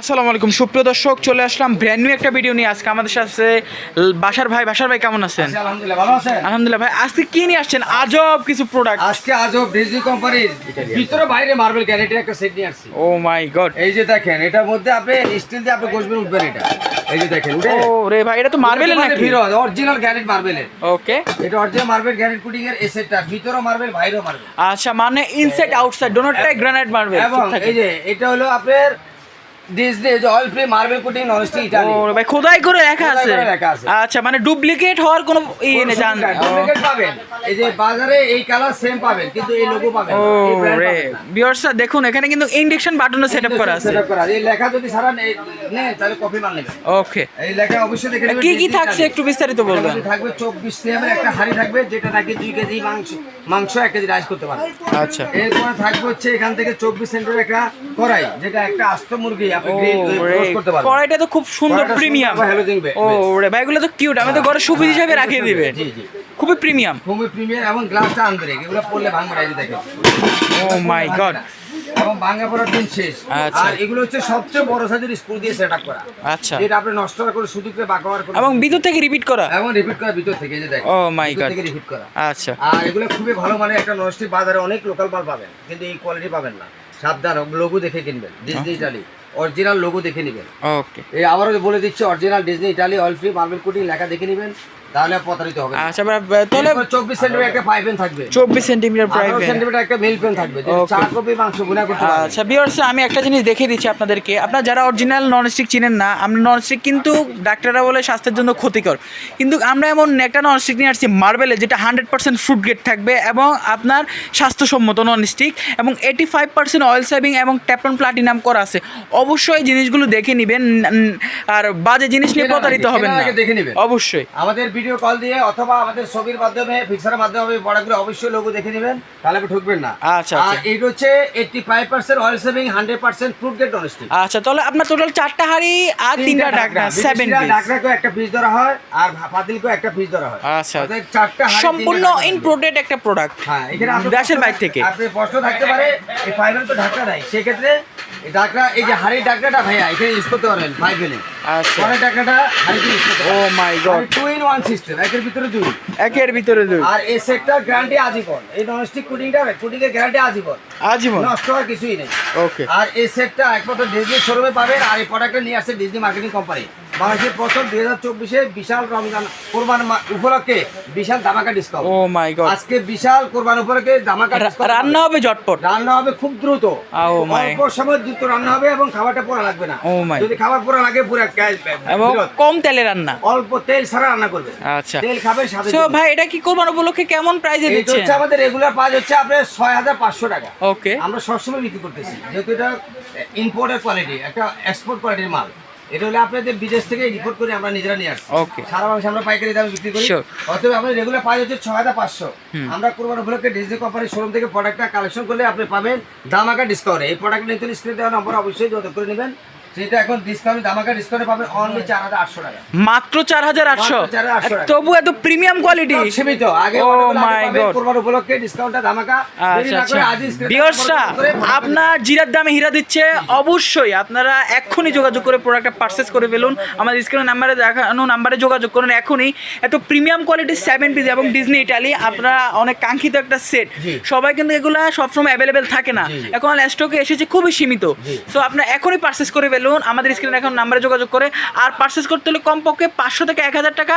আসসালামু আলাইকুম। সুপ্রিয় দর্শক চলে আসলাম ব্র্যান্ড নিউ একটা ভিডিও নিয়ে। আজকে আমাদের সাথে বাসার ভাই। বাসার ভাই কেমন আছেন? আলহামদুলিল্লাহ ভালো আছেন? আলহামদুলিল্লাহ ভাই আজকে কি নিয়ে আসছেন? আজব কিছু প্রোডাক্ট আজকে আজব ডিজনি কোম্পানির ভিতরে বাইরে মার্বেল গ্যারেন্টির একটা সেট নিয়ে আসছি। ও মাই গড এই যে দেখেন এটার মধ্যে আপনি স্টিল দিয়ে আপনি বসবেন উঠবেন এটা। এই যে দেখেন ও রে ভাই এটা তো মার্বেলের নাকি? হিরো অরিজিনাল গ্যারেন্ট মার্বেলের ওকে এটা অরিজিনাল মার্বেল গ্যারেন্ট পুটিং এর এই সেটটা ভিতরে মার্বেল বাইরেও মার্বেল আচ্ছা মানে ইনসাইড আউটসাইড ডোনোটাই গ্রানাইট মার্বেল এবং এই যে এটা হলো আপনার ডিজনি যে oil free marble putting non Italy ও ভাই খোদাই করে লেখা আছে। আচ্ছা মানে ডুপ্লিকেট হওয়ার কোনো নেই জান ডুপ্লিকেট পাবেন। এই যে বাজারে এই কালার সেম পাবেন কিন্তু এই লোগো পাবেন ও না, এই brand রে পাবেন দেখুন এখানে কিন্তু ইন্ডাকশন বাটনও সেটআপ করা আছে। Setup করা এই লেখা যদি সারা নেন তাহলে কপি মাল নেবেন। ওকে এই লেখা অবশ্যই দেখে নেবেন কি কি থাকছে একটু বিস্তারিত বলবেন। থাকবে চব্বিশ সিএমের একটা হাড়ি থাকবে যেটা নাকি দুই কেজি মাংস মাংস এক কেজি রাইস করতে পারে আচ্ছা। এরপরে থাকবে হচ্ছে এখান থেকে চব্বিশ সেন্টের একটা কড়াই যেটা একটা আস্ত মুরগি আপনি গ্রিল করতে পারবেন। কড়াইটা তো খুব সুন্দর প্রিমিয়াম ও। রে ভাইগুলো তো কিউট আমি তো ঘরে সুবিধা হিসাবে রাখিয়ে দিবে। জি জি। খুবই প্রিমিয়াম খুবই প্রিমিয়াম এবং গ্লাসটা আনব্রেক এগুলো পড়লে ভাঙবে না এই ও মাই গড এবং ভাঙা পড়ার দিন শেষ। আচ্ছা। আর এগুলো হচ্ছে সবচেয়ে বড় সাইজের স্ক্রু দিয়ে সেট করা। আচ্ছা। যেটা আপনি নষ্ট করে সুযোগ করে বাঁকা করে এবং ভিতর থেকে রিপিট করা। এবং রিপিট করা ভিতর থেকে যে দেখেন। Oh my ভিতর God. থেকে রিপিট করা। আচ্ছা। আর এগুলো খুবই ভালো মানে একটা ননস্টিক বাজারে অনেক লোকাল মাল পাবেন। কিন্তু এই কোয়ালিটি পাবেন না। সাবধান লোগো দেখে কিনবেন। ডিজনি ইটালি অরিজিনাল লোগো দেখে নেবেন। ওকে এই আবারও বলে দিচ্ছি original Disney Italy oil free marble coating লেখা দেখে নেবেন। তাহলে প্রতারিত হবে আচ্ছা তাহলে চব্বিশ সেন্টিমিটার একটা পাইপ থাকবে। চব্বিশ সেন্টিমিটার আঠারো প্রাইভেট সেন্টিমিটার একটা মিল পেন থাকবে। চার কপি মাংস গুণা করতে পারবেন আচ্ছা বিয়ার্স আমি একটা জিনিস দেখিয়ে দিচ্ছি আপনাদেরকে। আপনারা যারা অরিজিনাল ননস্টিক চিনেন না আমরা ননস্টিক কিন্তু ডাক্তাররা বলে স্বাস্থ্যের জন্য ক্ষতিকর। কিন্তু আমরা এমন একটা ননস্টিক নিয়ে আসছি মার্বেলে যেটা হান্ড্রেড পার্সেন্ট ফুড গ্রেড থাকবে এবং আপনার স্বাস্থ্যসম্মত ননস্টিক এবং eighty five percent oil saving এবং ট্যাপন প্লাটিনাম করা আছে। অবশ্যই জিনিসগুলো দেখে নেবেন আর বাজে জিনিস নিয়ে প্রতারিত হবেন না। দেখে নেবেন। অবশ্যই। আমাদের ভিডিও কল দিয়ে অথবা আমাদের ছবির মাধ্যমে ফিক্সারের মাধ্যমে প্রোডাক্টগুলো অবশ্যই লোগো দেখে নেবেন তাহলে আপনি ঠকবেন না। আচ্ছা, আর আচ্ছা। হচ্ছে eighty five percent oil saving hundred percent fruit gate honesty আচ্ছা তাহলে আপনার টোটাল চারটা হাড়ি আর তিনটা ডাকনা সেভেন ডাকনাকেও একটা পিস ধরা হয় আর পাতিলকেও একটা পিস ধরা হয়। আচ্ছা। চারটা হাঁড়ি, সম্পূর্ণ ইম্পোর্টেড একটা প্রোডাক্ট হ্যাঁ এখানে দেশের বাইরে থেকে। আপনি প্রশ্ন থাকতে পারে এই ফাইবার তো ঢাকনা নাই। সেক্ষেত্রে ঢাকনা এই যে হাড়ির ডাকরাটা ভাইয়া এখানে ইউজ করতে পারেন ফাইভ এনে আচ্ছা। পরের ডাকরাটা হাড়িতে ইউজ করতে ও my god two in one system একের ভিতরে দুই। একের ভিতরে দুই। আর এই সেটটা গ্যারান্টি আজীবন। এই ননস্টিক কুটিংটা কুটিং এর গ্যারান্টি আজীবন। আজীবন? নষ্ট হওয়ার কিছুই নেই। ওকে আর এই সেটটা একমাত্র ডিজনি শোরুমে পাবেন আর এই প্রোডাক্টটা নিয়ে আসছে ডিজনি মার্কেটিং কোম্পানি বাংলাদেশের প্রথম দুই হাজার চব্বিশে বিশাল রমজান কোরবান উপলক্ষে বিশাল ধামাকা ডিসকাউন্ট ও মাই গড আজকে বিশাল কোরবান উপলক্ষে ধামাকা রান্না হবে ঝটপট। রান্না হবে খুব দ্রুত। Oh my. অল্প সময় দ্রুত রান্না হবে এবং খাবারটা পোড়া লাগবে না। Oh my. যদি খাবার পোড়া লাগে পুরো গ্যাস এবং কম তেলে রান্না। অল্প তেল ছাড়া রান্না করবে। আচ্ছা। তেল খাবে সাথে সো ভাই এটা কি করবেন উপলক্ষে কেমন প্রাইসে এটা দিচ্ছেন? হচ্ছে আমাদের রেগুলার প্রাইস হচ্ছে আপনার ছয় হাজার পাঁচশো টাকা। ওকে আমরা সবসময় বিক্রি করতেছি। যেহেতু এটা ইম্পোর্টের কোয়ালিটি একটা এক্সপোর্ট কোয়ালিটির মাল। এটা হলে আপনাদের বিদেশ থেকে রিপোর্ট করে আমরা নিজেরা নিয়ে আসছি। ওকে সারা মাসে আমরা পাইকারি দামে বিক্রি করি. অতএব আমাদের রেগুলার প্রাইস হচ্ছে ছয় হাজার পাঁচশো। আমরা কোরবান উপলক্ষে ডিজনি কোম্পানির শোরুম থেকে প্রোডাক্টটা কালেকশন করলে আপনি পাবেন দাম দামাকা ডিসকাউন্ট এই প্রোডাক্ট নিতে স্ক্রিনে দেওয়া নম্বর অবশ্যই যোগাযোগ করে নেবেন। সেটা এখন ডিসকাউন্ট দামাকা ডিসকাউন্টে পাবেন অনলি চার হাজার আটশো টাকা। মাত্র চার হাজার আটশো? মাত্র 4,800 টাকা। তবু এত প্রিমিয়াম কোয়ালিটি সীমিত। আগে Oh. কোরবান উপলক্ষে ডিসকাউন্টটা ধামাকা। দেরি আচ্ছা। না আচ্ছা বিয়র্সরা আপনার জিরার দামে হীরা দিচ্ছে। অবশ্যই আপনারা এক্ষুনি যোগাযোগ করে প্রোডাক্টটা পারচেস করে ফেলুন। আমাদের স্ক্রিনের নাম্বারে দেখানো নাম্বারে যোগাযোগ করুন এখনই এত প্রিমিয়াম কোয়ালিটির সেভেন পিস এবং ডিজনি ইটালি আপনারা অনেক কাঙ্ক্ষিত একটা সেট সবাই কিন্তু এগুলো সবসময় অ্যাভেলেবেল থাকে না। এখন স্টকে এসেছে খুবই সীমিত। সো আপনারা এখনই পারচেস করে ফেলুন। আমাদের স্ক্রিনে এখন নাম্বারে যোগাযোগ করে। আর পারচেস করতে হলে কমপক্ষে পাঁচশো থেকে এক হাজার টাকা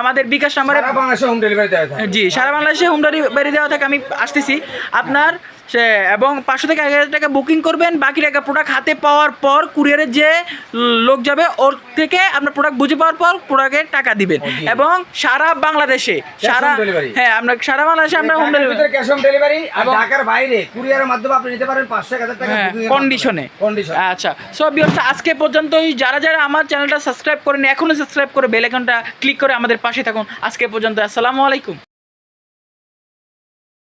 আমাদের বিকাশ নাম্বারে সারা বাংলাদেশে হোম ডেলিভারি দেওয়া থাকে। জি সারা বাংলাদেশে হোম ডেলিভারি দেওয়া থাকে। আমি আসতেছি। আপনার সে এবং পাঁচশো থেকে এক হাজার টাকা বুকিং করবেন। বাকি টাকা প্রোডাক্ট হাতে পাওয়ার পর কুরিয়ারের যে লোক যাবে ওর থেকে আপনার প্রোডাক্ট বুঝে পাওয়ার পর প্রোডাক্টের টাকা দিবেন। এবং সারা বাংলাদেশে সারা হ্যাঁ আমরা সারা বাংলাদেশে আমরা home delivery cash on delivery আর ঢাকার বাইরে কুরিয়ারের মাধ্যমে আপনি নিতে পারেন পাঁচশো এক হাজার টাকা হ্যাঁ কন্ডিশনে আচ্ছা সো বিয়র্স আজকে পর্যন্তই। যারা যারা আমার চ্যানেলটা সাবস্ক্রাইব করেন এখনও সাবস্ক্রাইব করে বেল আইকনটা ক্লিক করে আমাদের পাশে থাকুন। আজকে পর্যন্ত আসসালামু আলাইকুম।